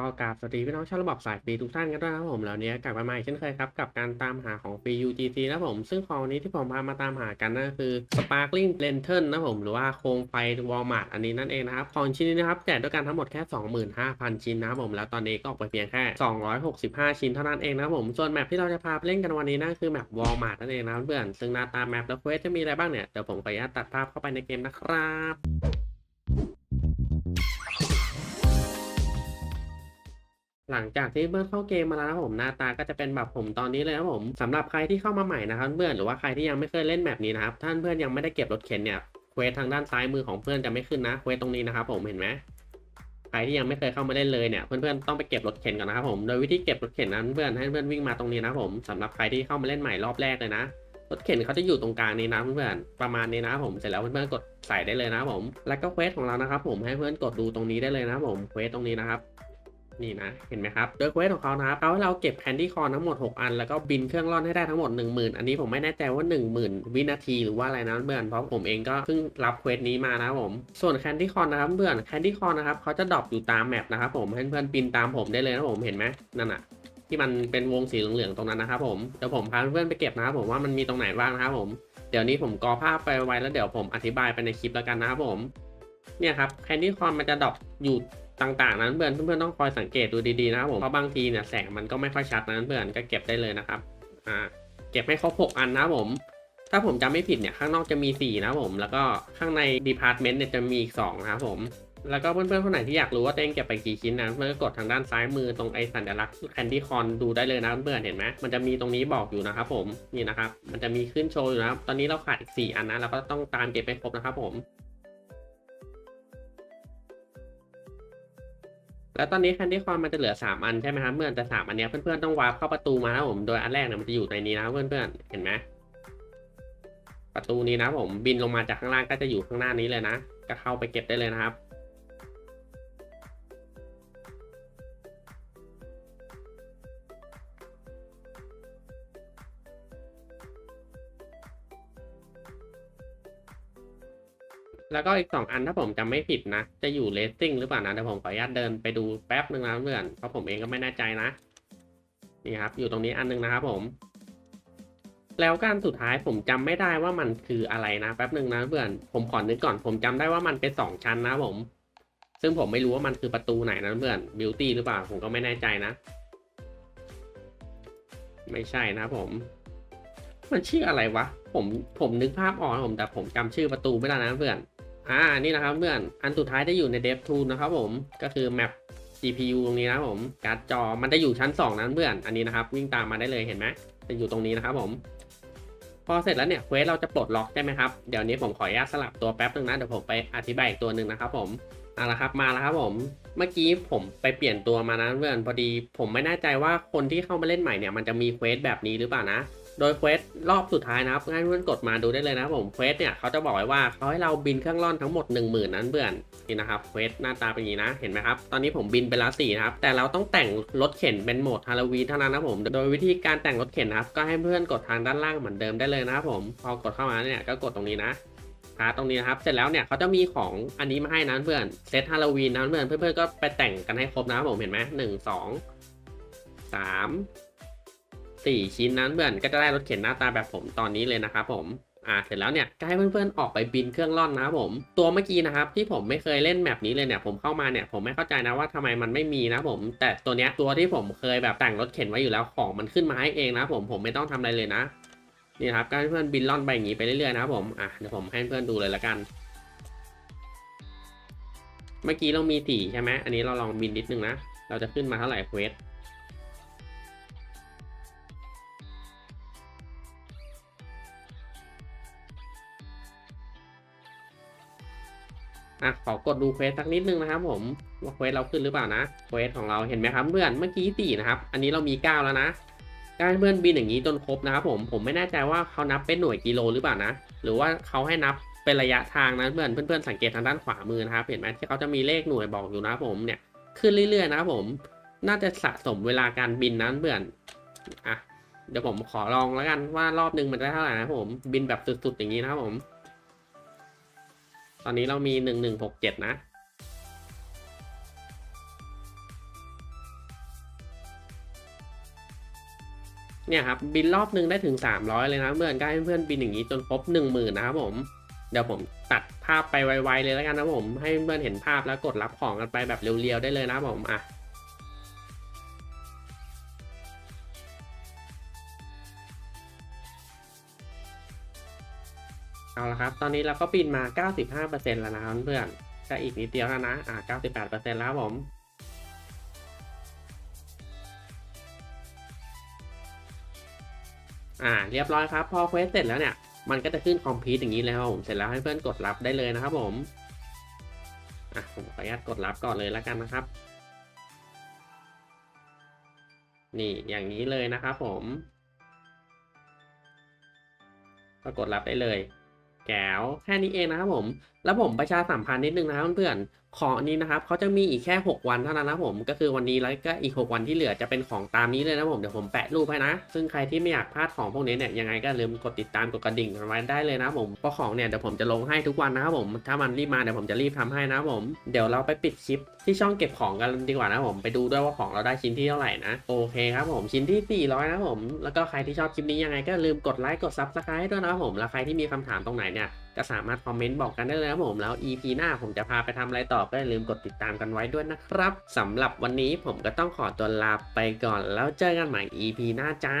ก็กราบสวัสดีพี่น้องชาวระบบสายฟรีทุกท่านกันด้วยนะครับผมแล้วเนี้ยกลับมาใหม่เช่นเคยครับกับการตามหาของฟรี UGC นะผม ซึ่งของนี้ที่ผมพามาตามหากันนั่นคือ Sparkling Lantern นะผม หรือว่าโคมไฟ Walmart อันนี้นั่นเองนะครับ ของชิ้นนี้นะครับแจกด้วยกันทั้งหมดแค่ 25,000 ชิ้นนะครับผมแล้วตอนนี้ก็ออกไปเพียงแค่ 265 ชิ้นเท่านั้นเองนะครับผมส่วนแมปที่เราจะพาไปเล่นกันวันนี้นั่นคือแมป Walmart นั่นเองนะเพื่อนซึ่งหน้าตาแมปและเควสจะมีอะไรบ้างเนี่ยเดี๋ยวผมขออนุญาตตัดภาพเข้าไปในเกมนะครับ หลังจากที่เพื่อนเข้าเกมมาแล้วนะครับผมหน้าตาก็จะเป็นแบบผมตอนนี้เลยนะครับผมสำหรับใครที่เข้ามาใหม่นะครับเพื่อนหรือว่าใครที่ยังไม่เคยเล่นแบบนี้นะครับท่านเพื่อนยังไม่ได้เก็บรถเข็นเนี่ยเควสทางด้านซ้ายมือของเพื่อนจะไม่ขึ้นนะเควสตรงนี้นะครับผมเห็นไหมใครที่ยังไม่เคยเข้ามาเล่นเลยเนี่ยเพื่อนๆต้องไปเก็บรถเข็นก่อนนะครับผมโดยวิธีเก็บรถเข็นนั้นเพื่อนให้เพื่อนวิ่งมาตรงนี้นะผมสำหรับใครที่เข้ามาเล่นใหม่รอบแรกเลยนะรถเข็นเขาจะอยู่ตรงกลางนี้นะเพื่อนๆประมาณนี้นะผมเสร็จแล้วเพื่อนๆกดใส่ได้เลยนะผม แล้วก็เควสของเรานะครับผมให้เพื่อนกดดูตรงนี้ได้เลยนะผมเควสตรงนี้นะครับ นี่นะ เห็นไหมครับโดยเควสของเขานะครับเขาให้เราเก็บแคนดี้คอนทั้งหมด 6 อัน แล้วก็บินเครื่องร่อนให้ได้ทั้งหมด 10,000 อันนี้ผมไม่แน่ใจว่า 10,000 วินาทีหรือว่าอะไรนะเพื่อนเพราะผมเองก็เพิ่งรับเควสนี้มานะผม ส่วนแคนดี้คอนนะครับเพื่อนแคนดี้คอนนะครับเขาจะดรอปอยู่ตามแมปนะครับผมเพื่อนๆบินตามผมได้เลยนะผมเห็นไหมนั่นอะที่มันเป็นวงสีเหลืองๆตรงนั้นนะครับผมเดี๋ยวผมพาเพื่อนไปเก็บนะครับผมว่ามันมีตรงไหนบ้างนะครับผมเดี๋ยวนี้ผมกอภาพไปไว้แล้วเดี๋ยวผมอธิบายไปในคลิปแล้วกันนะครับผมเนี่ยครับแคนดี้คอนมันจะดรอปอยู่ ต่างๆนั้นเพื่อนเพื่อนๆต้องคอยสังเกตดูดีๆนะครับผมเพราะบางทีเนี่ยแสงมันก็ไม่ค่อยชัดนั้นเพื่อนก็เก็บได้เลยนะครับอ่าเก็บให้ครบ6อันนะผม ถ้าผมจำไม่ผิดเนี่ยข้างนอกจะมี 4 นะผม แล้วก็ข้างในดีพาร์ตเมนต์เนี่ยจะมีอีก2นะครับผมแล้วก็เพื่อนๆคนไหนที่อยากรู้ว่าตัวเองเก็บไปกี่ชิ้นนะเพื่อนก็กดทางด้านซ้ายมือตรงไอสัญลักษณ์แคนดี้คอนดูได้เลยนะเพื่อนเห็นไหมมันจะมีตรงนี้บอกอยู่นะครับผมนี่นะครับ มันจะมีขึ้นโชว์อยู่นะครับตอนนี้เราขาดอีก4อันนะเราก็ต้องตามเก็บไปครบนะครับผม แล้วตอนนี้แคนดี้คอนมันจะเหลือ3อันใช่ไหมครับเมื่อนแต่สามอันเนี้ยเพื่อนๆต้องวาร์ปเข้าประตูมานะผมโดยอันแรกเนี่ยมันจะอยู่ในนี้นะเพื่อนๆเห็นไหมประตูนี้นะผมบินลงมาจากข้างล่างก็จะอยู่ข้างหน้านี้เลยนะ ก็เข้าไปเก็บได้เลยนะครับ แล้วก็อีกสองอันถ้าผมจำไม่ผิดนะ จะอยู่เลสซิ่งหรือเปล่านะเดี๋ยวผมขออนุญาตเดินไปดูแป๊บหนึ่งนะเพื่อนเพราะผมเองก็ไม่แน่ใจนะนี่ครับ อยู่ตรงนี้อันหนึงนะครับผม แล้วการสุดท้ายผมจำไม่ได้ว่ามันคืออะไรนะแป๊บหนึ่งนะเพื่อนผมขอนึกก่อน ผมจำได้ว่ามันเป็นสองชั้นนะผม ซึ่งผมไม่รู้ว่ามันคือประตูไหนนะเพื่อนบิวตี้หรือเปล่าผมก็ไม่แน่ใจนะ ไม่ใช่นะผมมันชื่ออะไรวะ ผมผมนึกภาพออกนผมแต่ผมจำชื่อประตูไม่ได้นะเพื่อน อ่านี่นะครับเพื่อนอันสุดท้ายจะอยู่ใน Dev Tool นะครับผมก็คือแมป GPU ตรงนี้นะผมการ์ดจอมันจะอยู่ชั้น 2 นั้นเพื่อนอันนี้นะครับวิ่งตามมาได้เลยเห็นไหมจะอยู่ตรงนี้นะครับผม พอเสร็จแล้วเนี่ยเควสเราจะปลดล็อกใช่ไหมครับเดี๋ยวนี้ผมขออนุญาตสลับตัวแป๊บนึงนะเดี๋ยวผมไปอธิบายอีกตัวหนึ่งนะครับผมเอาละครับมาแล้วครับผมเมื่อกี้ผมไปเปลี่ยนตัวมานะเพื่อนพอดี ผมไม่แน่ใจว่าคนที่เข้ามาเล่นใหม่เนี่ยมันจะมีเควสแบบนี้หรือเปล่านะ โดยเควสรอบสุดท้ายนะครับให้เพื่อนกดมาดูได้เลยนะผมเควสเนี่ยเขาจะบอกไว้ว่าเขาให้เราบินเครื่องร่อนทั้งหมด 1 0,000 นั้นเพื่อนนี่นะครับเควสหน้าตาเป็นอย่างนี้นะเห็นไหมครับตอนนี้ผมบินไปแล้วสี่นะครับแต่เราต้องแต่งรถเข็นเป็นโหมดฮาโลวีนเท่านั้นนะผม โดยวิธีการแต่งรถเข็นนะครับก็ให้เพื่อนกดทางด้านล่างเหมือนเดิมได้เลยนะครับผมพอกดเข้ามาเนี่ยก็กดตรงนี้นะพาตรงนี้นะครับ เสร็จแล้วเนี่ยเขาจะมีของอันนี้มาให้นะเพื่อนเซตฮาโลวีนนะเพื่อนเพื่อนๆก็ไปแต่งกันให้ครบนะครับผมเห็นไหมหนึ่งสองสาม สี่ชิ้นนั้นเพื่อนก็จะได้รถเข็นหน้าตาแบบผมตอนนี้เลยนะครับผมอ่าเสร็จแล้วเนี่ยก็ให้เพื่อนๆออกไปบินเครื่องร่อนนะครับผม ตัวเมื่อกี้นะครับที่ผมไม่เคยเล่นแมปนี้เลยเนี่ยผมเข้ามาเนี่ยผมไม่เข้าใจนะว่าทำไมมันไม่มีนะผม แต่ตัวเนี้ยตัวที่ผมเคยแบบแต่งรถเข็นไว้อยู่แล้วของมันขึ้นมาให้เองนะผมผมไม่ต้องทำอะไรเลยนะนี่ครับก็ให้เพื่อนบินล่อนไปอย่างนี้ไปเรื่อยๆนะครับผมอะเดี๋ยวผมให้เพื่อนดูเลยละกัน เมื่อกี้เรามีสี่ใช่ไหมอันนี้เราลองบินนิดนึงนะเราจะขึ้นมาเท่าไหร่เควส อะขอกดดูเควสสักนิดนึงนะครับผมว่าเควสเราขึ้นหรือเปล่านะเควสของเราเห็นไหมครับเพื่อนเมื่อกี้สี่นะครับ อันนี้เรามีเก้าแล้วนะการเพื่อนบินอย่างนี้จนครบนะครับผมผมไม่แน่ใจว่าเขานับเป็นหน่วยกิโลหรือเปล่านะ หรือว่าเขาให้นับเป็นระยะทางนะเพื่อนเพื่อนๆสังเกตทางด้านขวามือนะครับเห็นไหมที่เขาจะมีเลขหน่วยบอกอยู่นะครับผมเนี่ยขึ้นเรื่อยๆนะครับผมน่าจะสะสมเวลาการบินนั้นเพื่อนอะเดี๋ยวผมขอลองแล้วกันว่ารอบนึงมันได้เท่าไหร่นะผมบินแบบสุดๆอย่างนี้นะครับผม ตอนนี้เรามี1167นะ เนี่ยครับ บินรอบนึงได้ถึง300เลยนะเพื่อนก็ให้เพื่อนบินอย่างนี้จนครบ10,000นนะครับผมเดี๋ยวผมตัดภาพไปไวๆเลยแล้วกันนะผมให้เพื่อนเห็นภาพแล้วกดรับของกันไปแบบเร็วๆได้เลยนะผมอะ เอาละครับ ตอนนี้เราก็บินมา 95%แล้วนะเพื่อนก็อีกนิดเดียวแล้วนะ อ่า98%แล้วผมอ่าเรียบร้อยครับ พอเควสเสร็จแล้วเนี่ย มันก็จะขึ้นคอมพิวต์อย่างนี้เลยครับผมเสร็จแล้วให้เพื่อนกดรับได้เลยนะครับผมอะผมขออนุญาตกดรับก่อนเลยแล้วกันนะครับ นี่อย่างนี้เลยนะครับผมก็กดรับได้เลย แก้วแค่นี้เองนะครับผม แล้วผมประชาสัมพันธ์นิดนึงนะครับเพื่อนๆของนี้นะครับเขาจะมีอีกแค่ 6 วันเท่านั้นนะผมก็คือวันนี้แล้วก็อีก 6 วันที่เหลือจะเป็นของตามนี้เลยนะผมเดี๋ยวผมแปะรูปให้นะ ซึ่งใครที่ไม่อยากพลาดของพวกนี้เนี่ยยังไงก็ลืมกดติดตามกดกระดิ่งไว้ได้เลยนะผมเพราะของเนี่ยเดี๋ยวผมจะลงให้ทุกวันนะครับผมถ้ามันรีบมาเดี๋ยวผมจะรีบทำให้นะผมเดี๋ยวเราไปปิดคลิปที่ช่องเก็บของกันดีกว่านะผมไปดูด้วยว่าของเราได้ชิ้นที่เท่าไหร่นะโอเคครับผมชิ้นที่ 400 นะผมแล้วก็ใครที่ชอบคลิปนี้ยังไงก็ลืมกดไลค์กดซับสไครต์ด้วยนะผมแล้วใครที่มีคำถามตรงไหนเนี่ย ก็สามารถคอมเมนต์บอกกันได้เลยครับผมแล้ว EP หน้าผมจะพาไปทำอะไรต่อก็อย่าลืมกดติดตามกันไว้ด้วยนะครับสำหรับวันนี้ผมก็ต้องขอตัวลาไปก่อนแล้วเจอกันใหม่ EP หน้าจ้า